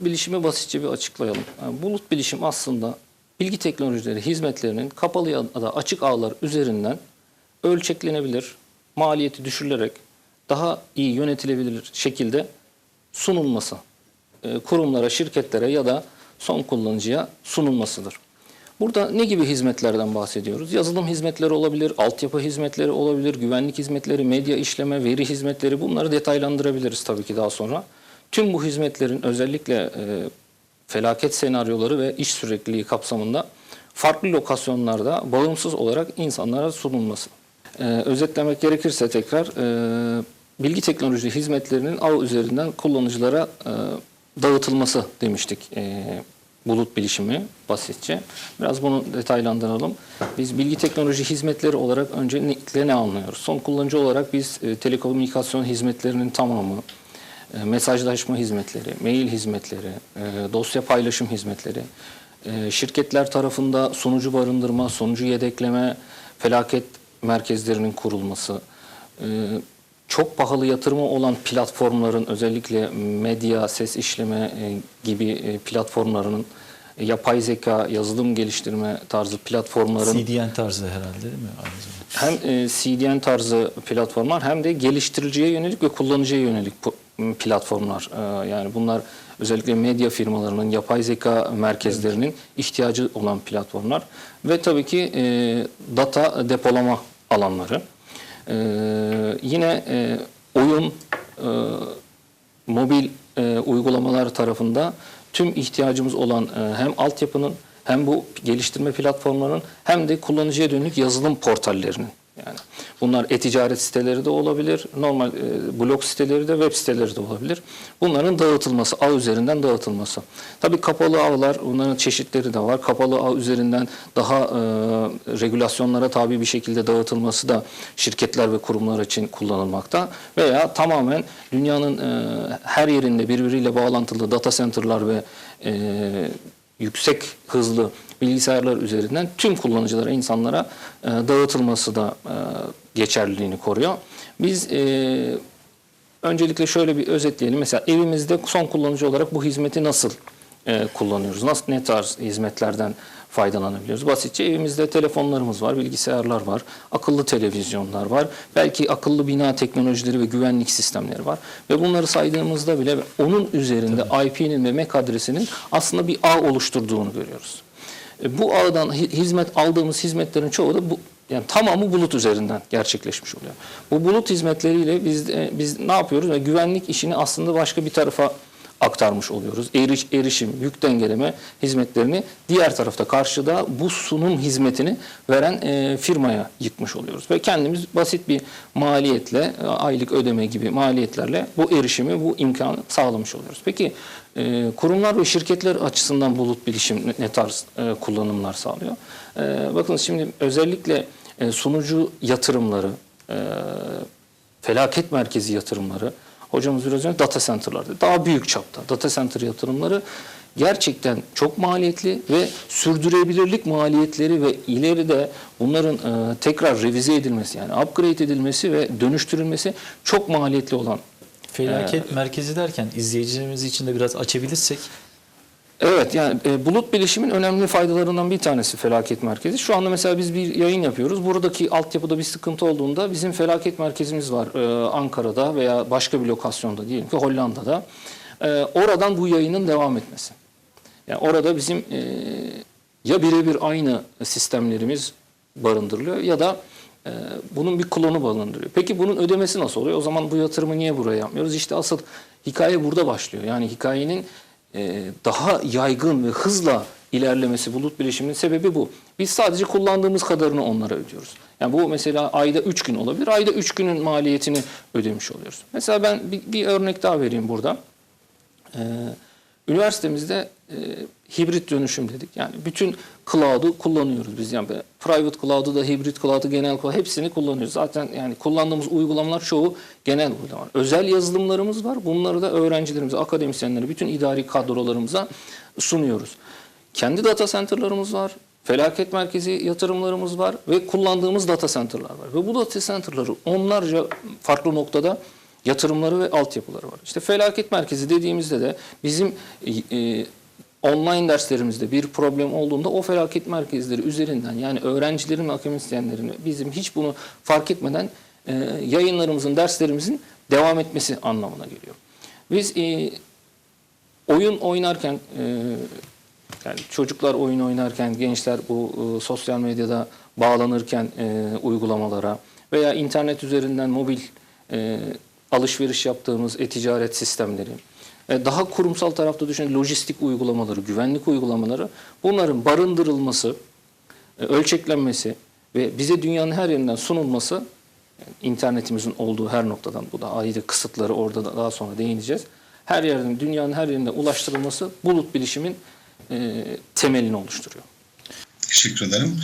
Bilişimi basitçe bir açıklayalım. Yani bulut bilişim aslında bilgi teknolojileri hizmetlerinin kapalı ya da açık ağlar üzerinden ölçeklenebilir, maliyeti düşürülerek daha iyi yönetilebilir şekilde sunulması. e, Kurumlara, şirketlere ya da son kullanıcıya sunulmasıdır. Burada ne gibi hizmetlerden bahsediyoruz? Yazılım hizmetleri olabilir, altyapı hizmetleri olabilir, güvenlik hizmetleri, medya işleme, veri hizmetleri bunları detaylandırabiliriz tabii ki daha sonra. Tüm bu hizmetlerin özellikle e, felaket senaryoları ve iş sürekliliği kapsamında farklı lokasyonlarda bağımsız olarak insanlara sunulması. E, özetlemek gerekirse tekrar e, bilgi teknoloji hizmetlerinin ağ üzerinden kullanıcılara e, dağıtılması demiştik. E, bulut bilişimi basitçe. Biraz bunu detaylandıralım. Biz bilgi teknoloji hizmetleri olarak öncelikle ne anlıyoruz? Son kullanıcı olarak biz e, telekomünikasyon hizmetlerinin tamamı, mesajlaşma hizmetleri, mail hizmetleri, e, dosya paylaşım hizmetleri, e, şirketler tarafında sunucu barındırma, sunucu yedekleme, felaket merkezlerinin kurulması, e, çok pahalı yatırımı olan platformların özellikle medya, ses işleme e, gibi e, platformlarının e, yapay zeka, yazılım geliştirme tarzı platformların CDN tarzı herhalde değil mi? Aynı zamanda. hem e, CDN tarzı platformlar hem de geliştiriciye yönelik ve kullanıcıya yönelik platformlar. E, Yani bunlar özellikle medya firmalarının, yapay zeka merkezlerinin ihtiyacı olan platformlar. Ve tabii ki e, data depolama alanları. E, Yine oyun, mobil uygulamalar tarafında tüm ihtiyacımız olan hem altyapının hem bu geliştirme platformlarının hem de kullanıcıya dönük yazılım portallerinin yani bunlar e-ticaret siteleri de olabilir, normal e, blog siteleri de web siteleri de olabilir. Bunların dağıtılması, ağ üzerinden dağıtılması. Tabii kapalı ağlar, bunların çeşitleri de var. Kapalı ağ üzerinden daha e, regülasyonlara tabi bir şekilde dağıtılması da şirketler ve kurumlar için kullanılmakta. Veya tamamen dünyanın e, her yerinde birbiriyle bağlantılı data center'lar ve e, yüksek hızlı bilgisayarlar üzerinden tüm kullanıcılara, insanlara e, dağıtılması da e, geçerliliğini koruyor. Biz e, öncelikle şöyle bir özetleyelim. Mesela evimizde son kullanıcı olarak bu hizmeti nasıl e, kullanıyoruz? Nasıl ne tarz hizmetlerden faydalanabiliyoruz? Basitçe evimizde telefonlarımız var, bilgisayarlar var, akıllı televizyonlar var, belki akıllı bina teknolojileri ve güvenlik sistemleri var. Ve bunları saydığımızda bile onun üzerinde IP'nin ve MAC adresinin aslında bir ağ oluşturduğunu görüyoruz. E, Bu ağdan hi- hizmet aldığımız hizmetlerin çoğu da bu yani tamamı bulut üzerinden gerçekleşmiş oluyor. Bu bulut hizmetleriyle biz e, biz ne yapıyoruz? Ve güvenlik işini aslında başka bir tarafa aktarmış oluyoruz. Eriş, erişim, yük dengeleme hizmetlerini diğer tarafta karşıda bu sunum hizmetini veren e, firmaya yıkmış oluyoruz. Ve kendimiz basit bir maliyetle, e, aylık ödeme gibi maliyetlerle bu erişimi, bu imkanı sağlamış oluyoruz. Peki e, kurumlar ve şirketler açısından bulut bilişim ne, tarz e, kullanımlar sağlıyor? E, bakın şimdi özellikle e, sunucu yatırımları, e, felaket merkezi yatırımları, hocamız biraz önce data center'larda daha büyük çapta data center yatırımları gerçekten çok maliyetli ve sürdürülebilirlik maliyetleri ve ileride bunların e, tekrar revize edilmesi yani upgrade edilmesi ve dönüştürülmesi çok maliyetli olan Felaket merkezi derken izleyicilerimiz için de biraz açabilirsek Evet yani e, bulut bilişimin önemli faydalarından bir tanesi felaket merkezi. Şu anda mesela biz bir yayın yapıyoruz. Buradaki altyapıda bir sıkıntı olduğunda bizim felaket merkezimiz var e, Ankara'da veya başka bir lokasyonda diyelim ki Hollanda'da. E, oradan bu yayının devam etmesi. Yani orada bizim e, ya birebir aynı sistemlerimiz barındırılıyor ya da e, bunun bir klonu barındırıyor. Peki bunun ödemesi nasıl oluyor? O zaman bu yatırımı niye buraya yapmıyoruz? İşte asıl hikaye burada başlıyor. Yani hikayenin daha yaygın ve hızla ilerlemesi bulut bilişiminin sebebi bu. Biz sadece kullandığımız kadarını onlara ödüyoruz. Yani bu mesela ayda 3 gün olabilir. Ayda 3 günün maliyetini ödemiş oluyoruz. Mesela ben bir, bir örnek daha vereyim burada. Ee, üniversitemizde e, hibrit dönüşüm dedik. Yani bütün cloud'u kullanıyoruz biz. Yani private cloud'u da hibrit cloud'u genel cloud hepsini kullanıyoruz. Zaten yani kullandığımız uygulamalar çoğu genel uygulamalar. Özel yazılımlarımız var. Bunları da öğrencilerimize, akademisyenlere, bütün idari kadrolarımıza sunuyoruz. Kendi data center'larımız var. Felaket merkezi yatırımlarımız var ve kullandığımız data center'lar var. Ve bu data center'ları onlarca farklı noktada yatırımları ve altyapıları var. İşte felaket merkezi dediğimizde de bizim e, online derslerimizde bir problem olduğunda o felaket merkezleri üzerinden yani öğrencilerin ve akademisyenlerin bizim hiç bunu fark etmeden e, yayınlarımızın, derslerimizin devam etmesi anlamına geliyor. Biz e, oyun oynarken e, yani çocuklar oyun oynarken, gençler bu e, sosyal medyada bağlanırken e, uygulamalara veya internet üzerinden mobil e, alışveriş yaptığımız e-ticaret sistemleri, e, daha kurumsal tarafta düşünün lojistik uygulamaları, güvenlik uygulamaları bunların barındırılması, e, ölçeklenmesi ve bize dünyanın her yerinden sunulması internetimizin olduğu her noktadan bu da ayrı kısıtları orada da daha sonra değineceğiz. Her yerden dünyanın her yerine ulaştırılması bulut bilişimin e, temelini oluşturuyor. Teşekkür ederim.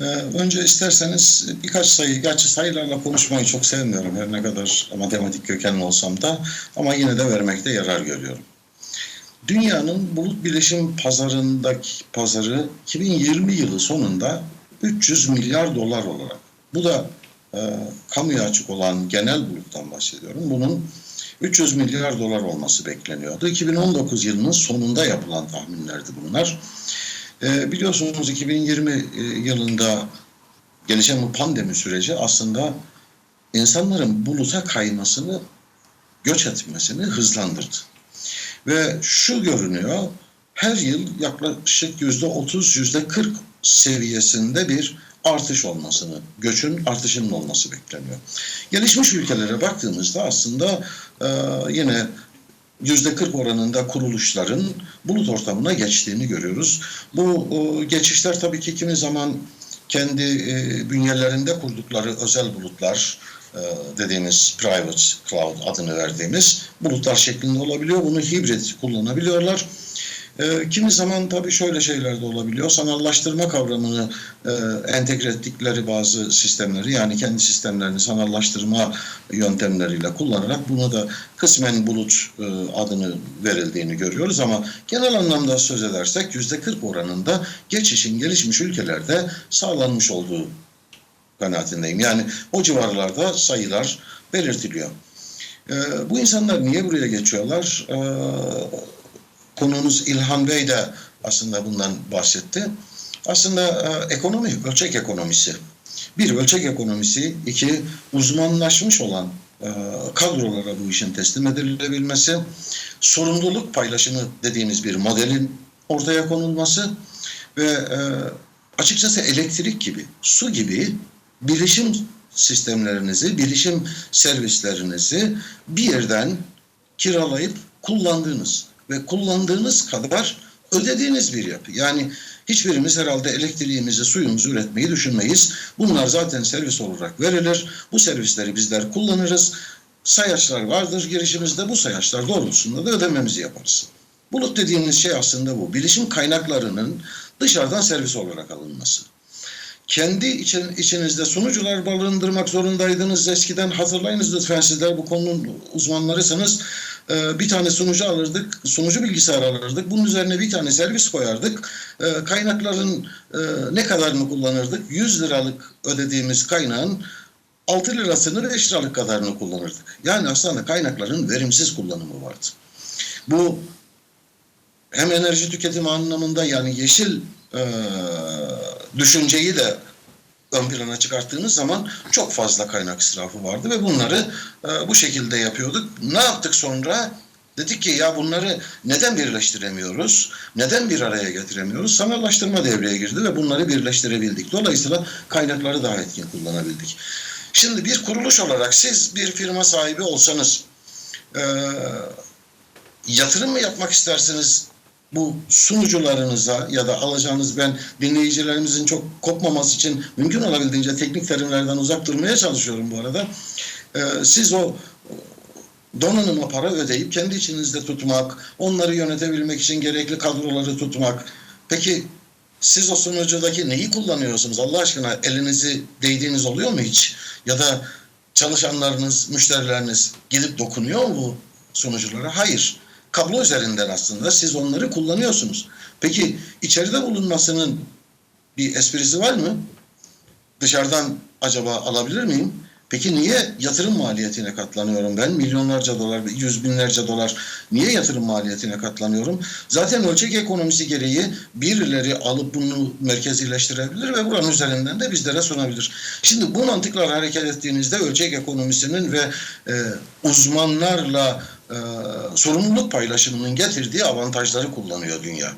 Ee, önce isterseniz birkaç sayı, gerçi sayılarla konuşmayı çok sevmiyorum her ne kadar matematik kökenli olsam da ama yine de vermekte yarar görüyorum. Dünyanın bulut bilişim pazarındaki pazarı 2020 yılı sonunda 300 milyar dolar olarak. Bu da e, kamuya açık olan genel buluttan bahsediyorum. Bunun 300 milyar dolar olması bekleniyordu. 2019 yılının sonunda yapılan tahminlerdi bunlar. E, biliyorsunuz 2020 e, yılında gelişen bu pandemi süreci aslında insanların buluta kaymasını, göç etmesini hızlandırdı. Ve şu görünüyor, her yıl yaklaşık yüzde 30, yüzde 40 seviyesinde bir artış olmasını, göçün artışının olması bekleniyor. Gelişmiş ülkelere baktığımızda aslında e, yine 40 oranında kuruluşların bulut ortamına geçtiğini görüyoruz. Bu e, geçişler tabii ki kimi zaman kendi e, bünyelerinde kurdukları özel bulutlar e, dediğimiz private cloud adını verdiğimiz bulutlar şeklinde olabiliyor. Bunu hibrit kullanabiliyorlar. E, kimi zaman tabii şöyle şeyler de olabiliyor. Sanallaştırma kavramını e, entegre ettikleri bazı sistemleri yani kendi sistemlerini sanallaştırma yöntemleriyle kullanarak bunu da kısmen bulut e, adını verildiğini görüyoruz ama genel anlamda söz edersek yüzde 40 oranında geçişin gelişmiş ülkelerde sağlanmış olduğu kanaatindeyim. Yani o civarlarda sayılar belirtiliyor. E, bu insanlar niye buraya geçiyorlar? E, konuğunuz İlhan Bey de aslında bundan bahsetti. Aslında e, ekonomi, ölçek ekonomisi. Bir, ölçek ekonomisi. iki uzmanlaşmış olan e, kadrolara bu işin teslim edilebilmesi. Sorumluluk paylaşımı dediğimiz bir modelin ortaya konulması ve e, açıkçası elektrik gibi, su gibi bilişim sistemlerinizi, bilişim servislerinizi bir yerden kiralayıp kullandığınız ve kullandığınız kadar ödediğiniz bir yapı. Yani hiçbirimiz herhalde elektriğimizi, suyumuzu üretmeyi düşünmeyiz. Bunlar zaten servis olarak verilir. Bu servisleri bizler kullanırız. Sayaçlar vardır girişimizde. Bu sayaçlar doğrultusunda da ödememizi yaparız. Bulut dediğimiz şey aslında bu. Bilişim kaynaklarının dışarıdan servis olarak alınması kendi için, içinizde sunucular barındırmak zorundaydınız. Eskiden hatırlayınız lütfen sizler bu konunun uzmanlarısınız. Ee, bir tane sunucu alırdık, sunucu bilgisayar alırdık. Bunun üzerine bir tane servis koyardık. Ee, kaynakların e, ne kadarını kullanırdık? 100 liralık ödediğimiz kaynağın 6 lirasını 5 liralık kadarını kullanırdık. Yani aslında kaynakların verimsiz kullanımı vardı. Bu hem enerji tüketimi anlamında yani yeşil e, düşünceyi de ön plana çıkarttığınız zaman çok fazla kaynak israfı vardı ve bunları e, bu şekilde yapıyorduk. Ne yaptık sonra? Dedik ki ya bunları neden birleştiremiyoruz? Neden bir araya getiremiyoruz? Sanallaştırma devreye girdi ve bunları birleştirebildik. Dolayısıyla kaynakları daha etkin kullanabildik. Şimdi bir kuruluş olarak siz bir firma sahibi olsanız e, yatırım mı yapmak istersiniz bu sunucularınıza ya da alacağınız ben dinleyicilerimizin çok kopmaması için mümkün olabildiğince teknik terimlerden uzak durmaya çalışıyorum bu arada. Ee, siz o donanıma para ödeyip kendi içinizde tutmak, onları yönetebilmek için gerekli kadroları tutmak. Peki siz o sunucudaki neyi kullanıyorsunuz? Allah aşkına elinizi değdiğiniz oluyor mu hiç? Ya da çalışanlarınız, müşterileriniz gidip dokunuyor mu bu sunuculara? Hayır kablo üzerinden aslında siz onları kullanıyorsunuz. Peki içeride bulunmasının bir esprisi var mı? Dışarıdan acaba alabilir miyim? Peki niye yatırım maliyetine katlanıyorum ben? Milyonlarca dolar, yüz binlerce dolar. Niye yatırım maliyetine katlanıyorum? Zaten ölçek ekonomisi gereği birileri alıp bunu merkezileştirebilir ve buranın üzerinden de bizlere sunabilir. Şimdi bu mantıkla hareket ettiğinizde ölçek ekonomisinin ve e, uzmanlarla e, sorumluluk paylaşımının getirdiği avantajları kullanıyor dünya.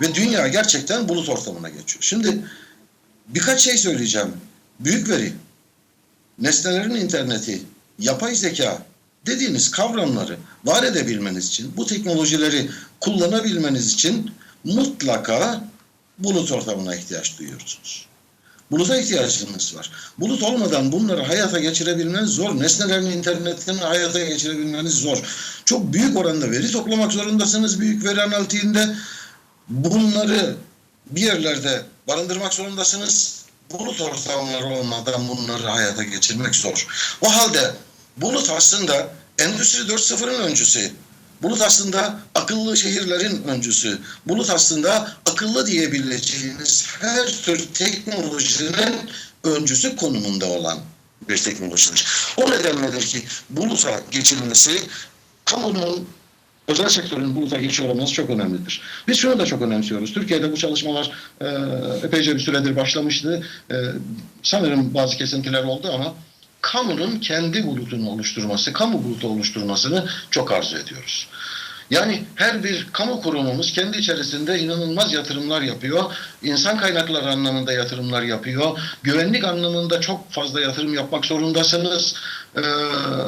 Ve dünya gerçekten bulut ortamına geçiyor. Şimdi birkaç şey söyleyeceğim. Büyük veri, nesnelerin interneti, yapay zeka dediğiniz kavramları var edebilmeniz için, bu teknolojileri kullanabilmeniz için mutlaka bulut ortamına ihtiyaç duyuyorsunuz. Buluta ihtiyacınız var. Bulut olmadan bunları hayata geçirebilmeniz zor. Nesnelerin internetini hayata geçirebilmeniz zor. Çok büyük oranda veri toplamak zorundasınız büyük veri analitiğinde. Bunları bir yerlerde barındırmak zorundasınız. Bulut ortamları olmadan bunları hayata geçirmek zor. O halde bulut aslında Endüstri 4.0'ın öncüsü. Bulut aslında akıllı şehirlerin öncüsü. Bulut aslında akıllı diyebileceğiniz her tür teknolojinin öncüsü konumunda olan bir teknolojidir. O nedenledir ki buluta geçilmesi kamunun özel sektörün buluta geçiyor olması çok önemlidir. Biz şunu da çok önemsiyoruz. Türkiye'de bu çalışmalar e, epeyce bir süredir başlamıştı. E, sanırım bazı kesintiler oldu ama kamunun kendi bulutunu oluşturması, kamu bulutu oluşturmasını çok arzu ediyoruz. Yani her bir kamu kurumumuz kendi içerisinde inanılmaz yatırımlar yapıyor. İnsan kaynakları anlamında yatırımlar yapıyor. Güvenlik anlamında çok fazla yatırım yapmak zorundasınız. Ee,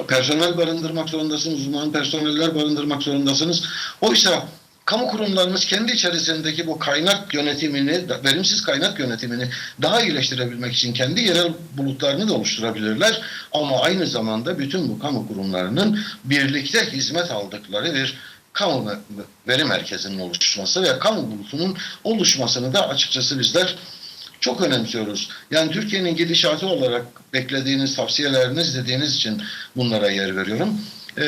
personel barındırmak zorundasınız. Uzman personeller barındırmak zorundasınız. Oysa kamu kurumlarımız kendi içerisindeki bu kaynak yönetimini, verimsiz kaynak yönetimini daha iyileştirebilmek için kendi yerel bulutlarını da oluşturabilirler. Ama aynı zamanda bütün bu kamu kurumlarının birlikte hizmet aldıkları bir kamu veri merkezinin oluşması ve kamu bulutunun oluşmasını da açıkçası bizler çok önemsiyoruz. Yani Türkiye'nin gidişatı olarak beklediğiniz, tavsiyeleriniz dediğiniz için bunlara yer veriyorum. Ee,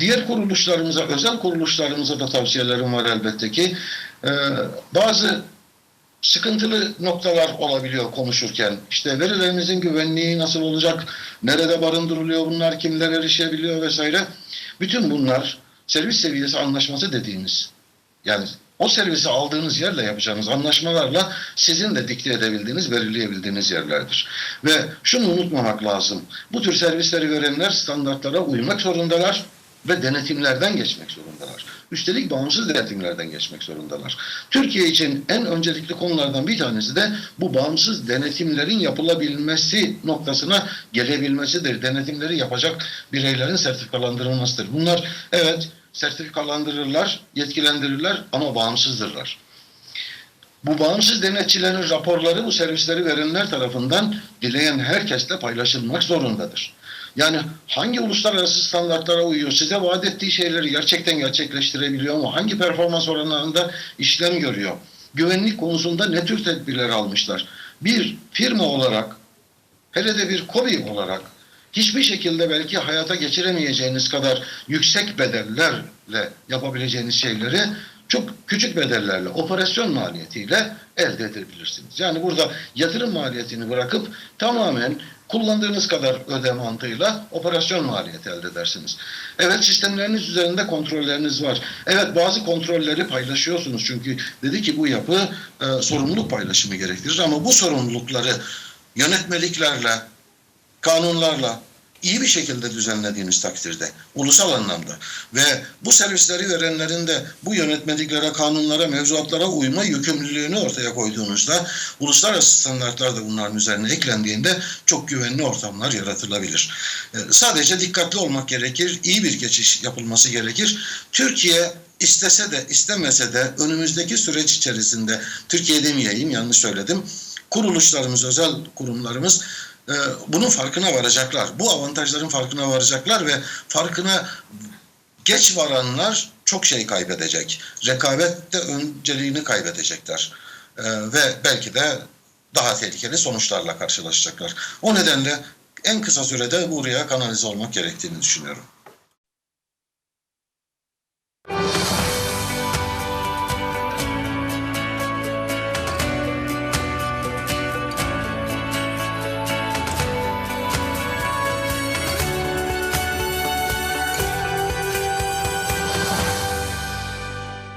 diğer kuruluşlarımıza, özel kuruluşlarımıza da tavsiyelerim var elbette ki. Ee, bazı sıkıntılı noktalar olabiliyor konuşurken. İşte verilerimizin güvenliği nasıl olacak, nerede barındırılıyor bunlar, kimler erişebiliyor vesaire. Bütün bunlar servis seviyesi anlaşması dediğimiz yani o servisi aldığınız yerle yapacağınız anlaşmalarla sizin de dikte edebildiğiniz, belirleyebildiğiniz yerlerdir. Ve şunu unutmamak lazım. Bu tür servisleri verenler standartlara uymak zorundalar ve denetimlerden geçmek zorundalar. Üstelik bağımsız denetimlerden geçmek zorundalar. Türkiye için en öncelikli konulardan bir tanesi de bu bağımsız denetimlerin yapılabilmesi noktasına gelebilmesidir. Denetimleri yapacak bireylerin sertifikalandırılmasıdır. Bunlar evet sertifikalandırırlar, yetkilendirirler ama bağımsızdırlar. Bu bağımsız denetçilerin raporları bu servisleri verenler tarafından dileyen herkesle paylaşılmak zorundadır. Yani hangi uluslararası standartlara uyuyor, size vaat ettiği şeyleri gerçekten gerçekleştirebiliyor mu, hangi performans oranlarında işlem görüyor, güvenlik konusunda ne tür tedbirler almışlar. Bir firma olarak, hele de bir KOBİ olarak hiçbir şekilde belki hayata geçiremeyeceğiniz kadar yüksek bedellerle yapabileceğiniz şeyleri çok küçük bedellerle, operasyon maliyetiyle elde edebilirsiniz. Yani burada yatırım maliyetini bırakıp tamamen kullandığınız kadar öde mantığıyla operasyon maliyeti elde edersiniz. Evet sistemleriniz üzerinde kontrolleriniz var. Evet bazı kontrolleri paylaşıyorsunuz çünkü dedi ki bu yapı e, sorumluluk paylaşımı gerektirir ama bu sorumlulukları yönetmeliklerle, kanunlarla iyi bir şekilde düzenlediğiniz takdirde ulusal anlamda ve bu servisleri verenlerin de bu yönetmeliklere, kanunlara, mevzuatlara uyma yükümlülüğünü ortaya koyduğunuzda uluslararası standartlar da bunların üzerine eklendiğinde çok güvenli ortamlar yaratılabilir. Ee, sadece dikkatli olmak gerekir, iyi bir geçiş yapılması gerekir. Türkiye istese de istemese de önümüzdeki süreç içerisinde Türkiye demeyeyim yanlış söyledim. Kuruluşlarımız, özel kurumlarımız e, bunun farkına varacaklar. Bu avantajların farkına varacaklar ve farkına geç varanlar çok şey kaybedecek. Rekabette önceliğini kaybedecekler. E, ve belki de daha tehlikeli sonuçlarla karşılaşacaklar. O nedenle en kısa sürede buraya kanalize olmak gerektiğini düşünüyorum.